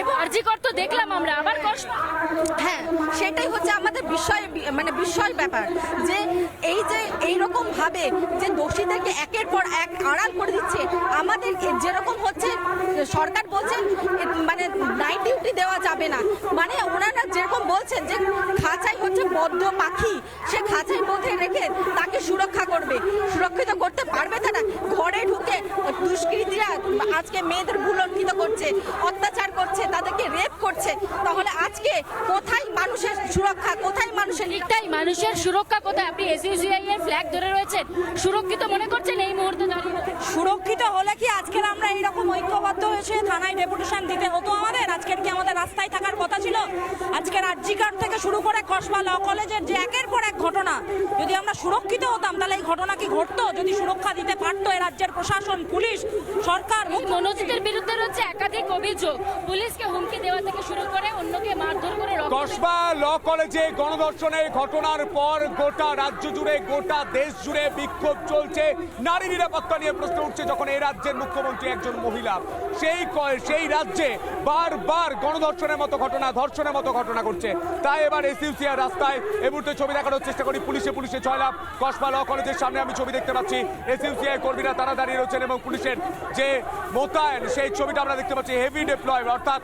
এবং আরজিকর তো দেখলাম আমরা, আবার কষ্ট। হ্যাঁ সেটাই হচ্ছে আমাদের বিস্ময় মানে বিস্ময় ব্যাপার। যে এই যে এইরকম ভাবে যে দোষীদেরকে একের পর এক আড়াল করে দিচ্ছে, আমাদের যেরকম হচ্ছে, সরকার বলছে মানে নাইট ডিউটি দেওয়া যাবে না। মানে ওনারা যেরকম বলছেন যে খাঁচাই হচ্ছে বদ্ধ পাখি, সে খাঁচাই মধ্যে রেখে তাকে সুরক্ষা করবে। সুরক্ষিত করতে পারবে তারা? ঘরে ঢুকে দুষ্কৃতীরা আজকে মেয়েদের ভুলণ্ঠিত করছে, অত্যাচার করছে, তাদেরকে রেপ করছে তাহলে আজকে কোথায় মানুষের সুরক্ষা কোথায় মানুষের ঠিকটাই মানুষের সুরক্ষা কোথায়? আপনি এসইউসিআই এর ফ্ল্যাগ ধরে রয়েছেন। সুরক্ষিত মনে করছেন এই মুহূর্তে দাঁড়িয়ে সুরক্ষিত হলে কি আজকের আমরা এইরকম ঐক্যবদ্ধ হয়েছে থানায় ডেপুটেশন দিতে হতো আমাদের? আজকের কি আমাদের রাস্তায় থাকার কথা ছিল? আজকের আর্জিকার থেকে শুরু করে কসবা ল কলেজের যে একের পর এক ঘটনা যদি আমরা সুরক্ষিত হতাম তাহলে এই ঘটনা কি ঘটতো? যদি সুরক্ষা দিতে পারতো এই রাজ্যের প্রশাসন পুলিশ সরকার মনোজিতের বিরুদ্ধে রয়েছে একাধিক অভিযোগ। পুলিশকে হুমকি দেওয়া থেকে শুরু করে অন্যকে মারধর করে কসবা ল কলেজে গণধর্ষণের ঘটনার পর গোটা রাজ্য জুড়ে গোটা দেশ জুড়ে বিক্ষোভ চলছে। নারী নিরাপত্তা নিয়ে প্রশ্ন উঠছে যখন এই রাজ্যের মুখ্যমন্ত্রী একজন মহিলা। সেই সেই রাজ্যে বারবার গণধর্ষণের মতো ঘটনা ধর্ষণের মতো ঘটনা ঘটছে। তাই এবার এসইউসিআর রাস্তায় এই মুহূর্তে ছবি দেখানোর চেষ্টা করি। পুলিশে পুলিশে জয়লাভ কসবা ল কলেজের সামনে আমি ছবি দেখতে পাচ্ছি। এসইউসিআই কর্মীরা তারা দাঁড়িয়ে রয়েছেন এবং পুলিশের যে মোতায়েন, সেই ছবিটা আমরা দেখতে পাচ্ছি। হেভি ডিপ্লয় অর্থাৎ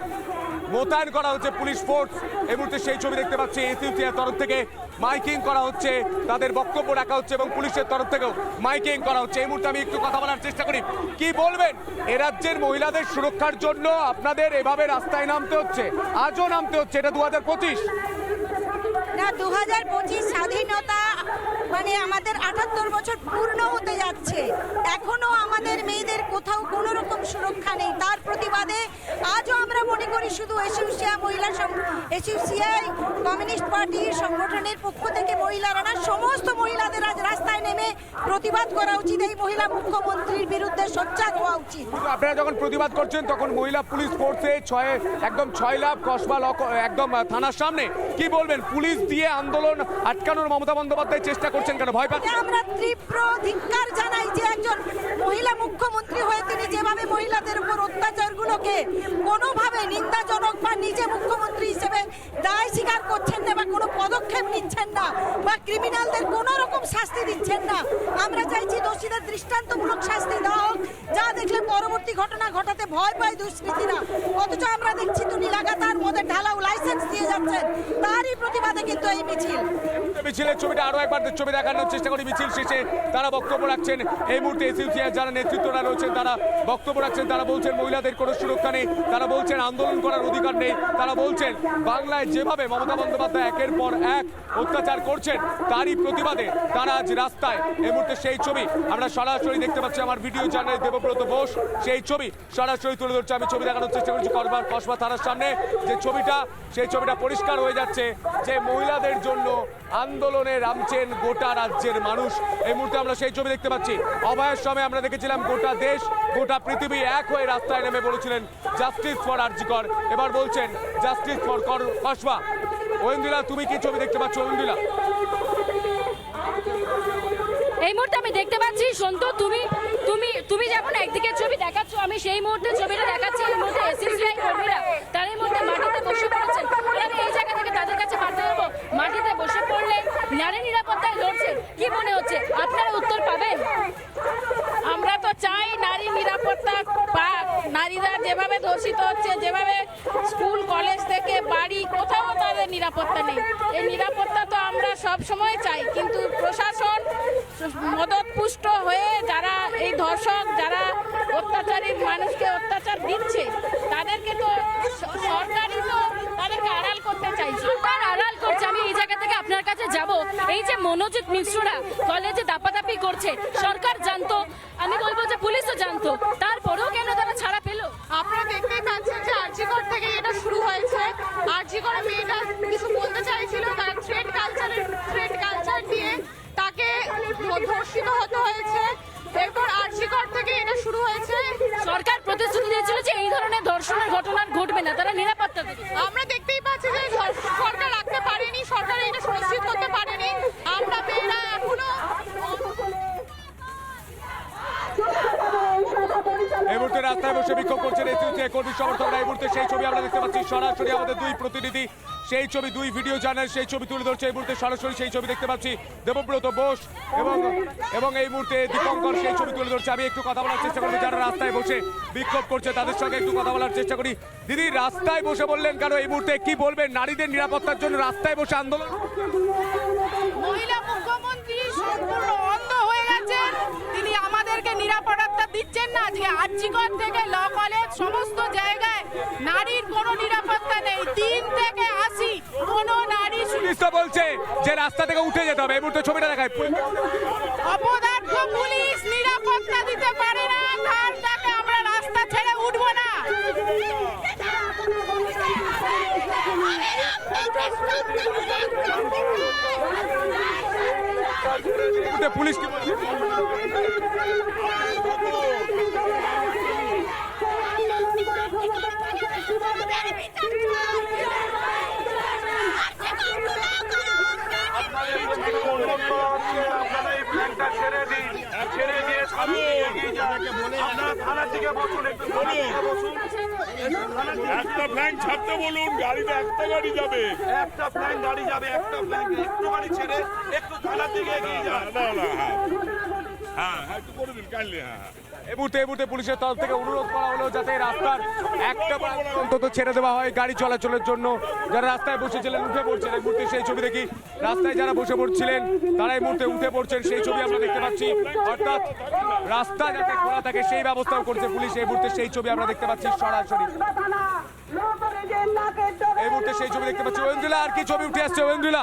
মোতায়েন করা হচ্ছে পুলিশ ফোর্স এই মুহূর্তে সেই ছবি দেখতে পাচ্ছি। এসইউসিআর তরফ থেকে মাইকিং করা হচ্ছে। তাদের বক্তব্য রাখা হচ্ছে এবং পুলিশের তরফ থেকেও মাইকিং করা হচ্ছে। এই মুহূর্তে আমি একটু কথা বলার চেষ্টা করি। কি বলবেন? এ রাজ্যের মহিলাদের সুরক্ষার জন্য আপনাদের এভাবে রাস্তায় নামতে হচ্ছে। আজও নামতে হচ্ছে। এটা দু হাজার পঁচিশ। না দু হাজার পঁচিশ স্বাধীনতা মানে আমাদের আটাত্তর বছর পূর্ণ হতে যাচ্ছে। এখনও আমাদের মেয়েদের কোথাও কোনো রকম সুরক্ষা নেই। তার প্রতিবাদে আজও আমরা মনে করি শুধু এসিউসিয়া মহিলা এসিউসিআই কমিউনিস্ট পার্টির সংগঠনের পক্ষ থেকে মহিলারা না সমস্ত মহিলাদের আজ রাস্তায় নেমে প্রতিবাদ করা উচিত। এই মহিলা মুখ্যমন্ত্রীর বিরুদ্ধে সোচ্চার হওয়া উচিত। আপনারা যখন প্রতিবাদ করছেন তখন মহিলা পুলিশ ফোর্সে ছয় একদম ছয় লাভ কসবা একদম থানার সামনে। কি বলবেন? পুলিশ দিয়ে আন্দোলন আটকানোর মমতা বন্দ্যোপাধ্যায় চেষ্টা করছেন কেন? ভয় পাচ্ছেন আমরা তীব্র ধিক্কার জানাই যে একজন মহিলা মুখ্যমন্ত্রী হয়ে তিনি যেভাবে মহিলাদের উপর অত্যাচারগুলোকে কোনোভাবে নিন্দাজনক বা নিজে মুখ্যমন্ত্রী হিসেবে দায় স্বীকার করছেন না বা কোনো পদক্ষেপ নিচ্ছেন না বা ক্রিমিনালদের কোনো রকম শাস্তি দিচ্ছেন না। আমরা চাইছি দোষীদের দৃষ্টান্তমূলক শাস্তি দেওয়া হোক। যা দেখলে পরবর্তী ঘটনা ঘটাতে ভয় পায় দুষ্কৃতীরা। অথচ আমরা দেখছি তিনি লাগাতার মদের ঢালাও লাইসেন্স দিয়ে যাচ্ছেন। তারই প্রতিবাদে কিন্তু এই মিছিল। মিছিলের ছবিটা আরও একবার ছবি দেখানোর চেষ্টা করি। মিছিল শেষে তারা বক্তব্য রাখছেন। এই মুহূর্তে এসইউসিআর যারা নেতৃত্বরা রয়েছেন, তারা বক্তব্য রাখছেন। তারা বলছেন মহিলাদের কোনো সুরক্ষা নেই। তারা বলছেন আন্দোলন করার অধিকার নেই। তারা বলছেন বাংলায় যেভাবে মমতা বন্দ্যোপাধ্যায় একের পর এক অত্যাচার করছেন, তারই প্রতিবাদে তারা আজ রাস্তায়। এই মুহূর্তে সেই ছবি আমরা সরাসরি দেখতে পাচ্ছি আমার ভিডিও জার্নালিস্ট দেবব্রত বোস। সেই ছবি সরাসরি তুলে ধরছে। আমি ছবি দেখানোর চেষ্টা করছি করবার কসবা থানার সামনে। যে ছবিটা, সেই ছবিটা পরিষ্কার হয়ে যাচ্ছে যে মহিলাদের জন্য আন্দোলনে নামছেন গোটা রাজ্যের মানুষ। এই মুহূর্তে আমরা সেই ছবি দেখতে পাচ্ছি। অভয়ের সময় আমরা দেখেছিলাম গোটা দেশ, গোটা পৃথিবী এক হয়ে রাস্তায় নেমে বলেছিলেন জাস্টিস ফর আরজিকর। এবার বলছেন, জাস্টিস ফর কসবা। ওয়েন্দিলা তুমি কি ছবি দেখতে পাচ্ছ ওয়েন্দিলা এই মুহূর্তে আমি দেখতে পাচ্ছি, সন্তু, তুমি তুমি তুমি যেমন একদিকে ছবি দেখাচ্ছ, আমি সেই মুহূর্তে ছবিটা দেখাচ্ছি। এই মুহূর্তে এসএসসিআই কর্মীরা তার এই মুহূর্তে মাটিতে বসে পড়েছেন। আমি এই জায়গা থেকে তাদের কাছে বার্তা দেবো মাটিতে বসে পড়লে নারী নিরাপত্তায় লড়ছেন কি মনে হচ্ছে? আপনারা উত্তর পাবেন। আমরা তো চাই নারী নিরাপত্তা পাক। নারীরা যেভাবে ধর্ষিত হচ্ছে, যেভাবে স্কুল, কলেজ থেকে বাড়ি কোথাও নিরাপত্তা নেই। এই নিরাপত্তা তো আমরা সব সময় চাই কিন্তু প্রশাসন মদতপুষ্ট হয়ে যারা এই ধর্ষক যারা অত্যাচারী মানুষকে অত্যাচার দিচ্ছে তাদেরকে তো সরকারই তো তাদেরকে আড়াল করতে চাইছে। সরকার আড়াল করছে আমি এই জায়গা থেকে আপনার কাছে যাব। এই যে মনোজিৎ মিশ্ররা কলেজে দাপাদাপি করছে সরকার জানতো আমি বলব যে পুলিশও জানতো তারপরেও কেন তারা ছাড়া পেল? আপনারা দেখতেই পাচ্ছেন যে আরজিকর থেকে এটা শুরু হয়েছে। আরজিকরে শুরু হয়েছে। সরকার প্রতিশ্রুতি দিয়েছিল যে এই ধরনের ধর্ষণের ঘটনা ঘটবে না তারা নিরাপত্তা দেবে। আমরা দেখতেই পাচ্ছি যে সরকার রাখতে পারেনি সরকার এটা সুনিশ্চিত করতে পারেনি। আমরা মেয়েরা এখনও। এই মুহূর্তে রাস্তায় বসে বিক্ষোভ করছেন এসইউসি কর্মী সমর্থকরা। এই মুহূর্তে সেই ছবি আমরা দেখতে পাচ্ছি। সরাসরি আমাদের দুই প্রতিনিধি সেই ছবি দুই ভিডিও চ্যানেল সেই ছবি তুলে ধরছে এই মুহূর্তে সরাসরি সেই ছবি দেখতে পাচ্ছি দেবব্রত বোস এবং এবং এই মুহূর্তে দীপঙ্কর সেই ছবি তুলে ধরছে। আমি একটু কথা বলার চেষ্টা করব, যারা রাস্তায় বসে বিক্ষোভ করছে তাদের সঙ্গে একটু কথা বলার চেষ্টা করি। দিদি, রাস্তায় বসে বললেন কেন এই মুহূর্তে? কি বলবেন? নারীদের নিরাপত্তার জন্য রাস্তায় বসে আন্দোলন? অন্ধ হয়ে তিনি আমাদেরকে নিরাপত্তা দিচ্ছেন না। আজকে আর্জিকর থেকে ল সমস্ত জায়গায় নারীর কোনো নিরাপত্তা নেই তিন থেকে আশি কোনো নারী সু- পুলিশ তো বলছে যে রাস্তা থেকে উঠে যেতে হবে। এই মুহূর্তে ছবিটা দেখায় অপদার্থ পুলিশ নিরাপত্তা দিতে পারে না। তার আমরা রাস্তা ছেড়ে উঠবো না। পুলিশ কি বলছে? আপনারা এই প্ল্যানটা ছেড়ে দিন ছেড়ে দিয়ে সামনে এগিয়ে যান আপনারা থানার দিকে বসুন একটু থানার দিকে বসুন। একটা ফ্ল্যাং ছাড়তে বলুন গাড়িতে একটা গাড়ি যাবে। একটা প্ল্যান গাড়ি যাবে একটা প্ল্যান একটু গাড়ি ছেড়ে একটু থানার দিকে এগিয়ে যান। না না হ্যাঁ হ্যাঁ হ্যাঁ। এই মুহূর্তে এই মুহূর্তে পুলিশের তরফ থেকে অনুরোধ করা হলো যাতে রাস্তার একটা অন্তত ছেড়ে দেওয়া হয় গাড়ি চলাচলের জন্য। রাস্তায় বসেছিলেন উঠে পড়ছেন, এই মুহূর্তে সেই ছবি দেখি। রাস্তায় যারা বসে পড়ছিলেন, তারা এই মুহূর্তে উঠে পড়ছেন, সেই ছবি আমরা দেখতে পাচ্ছি। অর্থাৎ রাস্তা যাতে খোলা থাকে, সেই ব্যবস্থাও করছে পুলিশ। এই মুহূর্তে সেই ছবি আমরা দেখতে পাচ্ছি সরাসরি। এই মুহূর্তে সেই ছবি দেখতে পাচ্ছি। ওয়েন্দ্রিলা আর কি ছবি উঠে আসছে ওয়েন্দ্রিলা